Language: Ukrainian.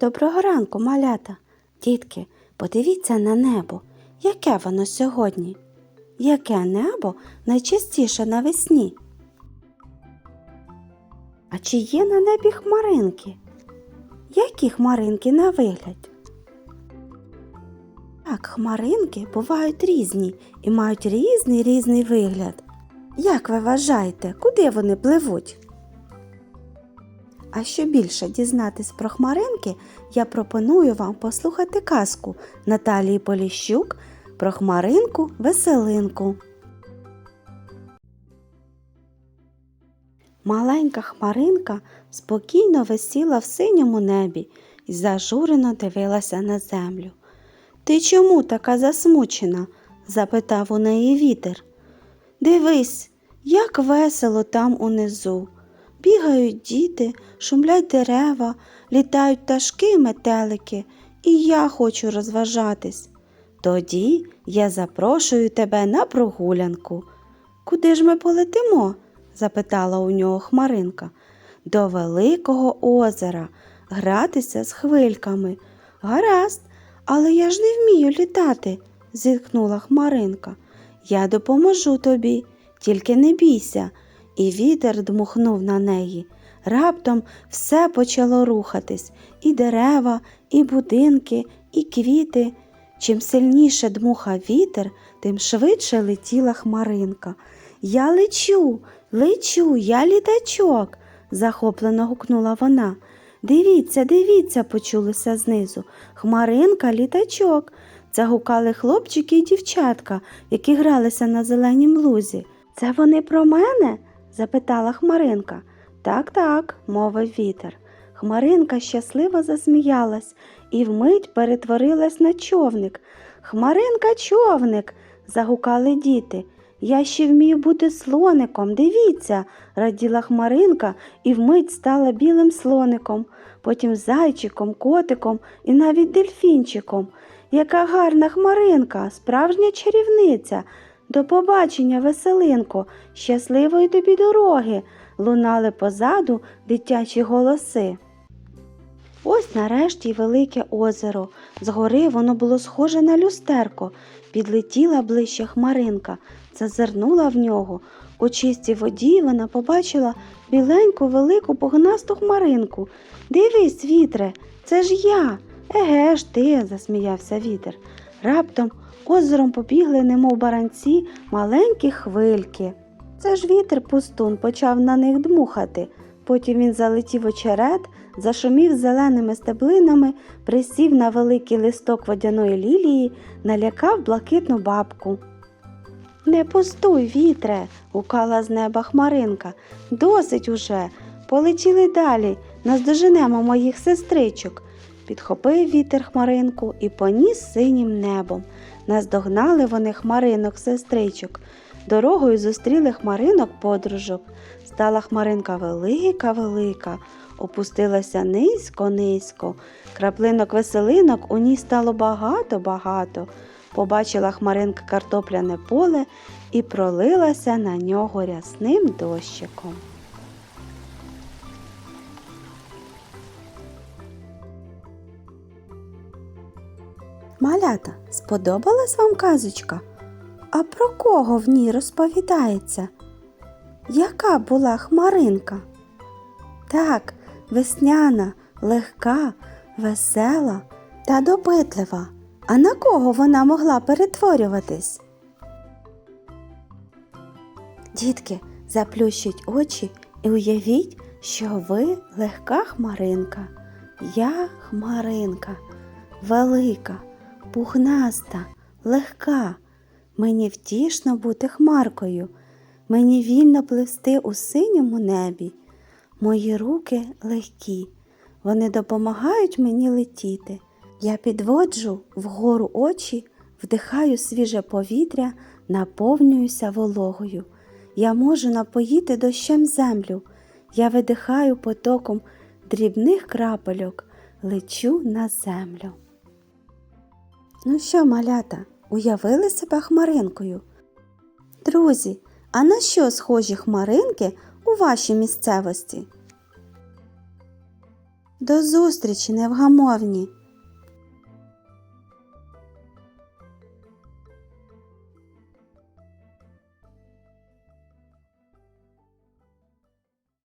Доброго ранку, малята. Дітки, подивіться на небо. Яке воно сьогодні? Яке небо найчастіше навесні? А чи є на небі хмаринки? Які хмаринки на вигляд? Так, хмаринки бувають різні і мають різний різний вигляд. Як ви вважаєте, куди вони пливуть? А щоб більше дізнатись про хмаринки, я пропоную вам послухати казку Наталії Поліщук про хмаринку Веселинку. Маленька хмаринка спокійно висіла в синьому небі і зажурено дивилася на землю. Ти чому така засмучена? запитав у неї вітер. Дивись, як весело там унизу. Бігають діти, шумлять дерева, літають пташки й метелики, і я хочу розважатись. Тоді я запрошую тебе на прогулянку. Куди ж ми полетимо? запитала у нього Хмаринка. До великого озера, гратися з хвильками. Гаразд, але я ж не вмію літати, зітхнула Хмаринка. Я допоможу тобі, тільки не бійся. І вітер дмухнув на неї. Раптом все почало рухатись і дерева, і будинки, і квіти. Чим сильніше дмухав вітер, тим швидше летіла хмаринка. Я лечу, лечу, я літачок, захоплено гукнула вона. Дивіться, дивіться, почулося знизу. Хмаринка літачок. Це гукали хлопчики і дівчатка, які гралися на зеленій лузі. Це вони про мене? Запитала Хмаринка. Так, так, мовив вітер. Хмаринка щасливо засміялась і вмить перетворилась на човник. Хмаринка човник. загукали діти. Я ще вмію бути слоником. Дивіться, раділа хмаринка і вмить стала білим слоником, потім зайчиком, котиком і навіть дельфінчиком. Яка гарна хмаринка, справжня чарівниця. До побачення, веселинко, щасливої тобі дороги, лунали позаду дитячі голоси. Ось нарешті велике озеро. Згори воно було схоже на люстерко. Підлетіла ближче хмаринка, зазирнула в нього. У чистій воді вона побачила біленьку велику погнасту хмаринку. Дивись, вітре, це ж я. Еге ж ти, засміявся вітер. Раптом озером побігли, немов баранці, маленькі хвильки. Це ж вітер пустун почав на них дмухати. Потім він залетів очерет, зашумів зеленими стеблинами, присів на великий листок водяної лілії, налякав блакитну бабку. Не пустуй, вітре, гукала з неба хмаринка. Досить уже. Полетіли далі, наздоженемо моїх сестричок. Підхопив вітер хмаринку і поніс синім небом. Наздогнали вони хмаринок сестричок. Дорогою зустріли хмаринок подружок. Стала хмаринка велика, велика, опустилася низько, низько. Краплинок веселинок у ній стало багато, багато. Побачила хмаринка картопляне поле і пролилася на нього рясним дощиком. Малята, сподобалась вам казочка? А про кого в ній розповідається? Яка була хмаринка? Так, весняна, легка, весела та допитлива. А на кого вона могла перетворюватись? Дітки, заплющіть очі і уявіть, що ви легка хмаринка. Я хмаринка, велика, пухнаста, легка. Мені втішно бути хмаркою, мені вільно пливсти у синьому небі. Мої руки легкі, вони допомагають мені летіти. Я підводжу вгору очі, вдихаю свіже повітря, наповнююся вологою. Я можу напоїти дощем землю. Я видихаю потоком дрібних крапельок, лечу на землю. Ну що, малята, уявили себе хмаринкою? Друзі, а на що схожі хмаринки у вашій місцевості? До зустрічі, невгамовні!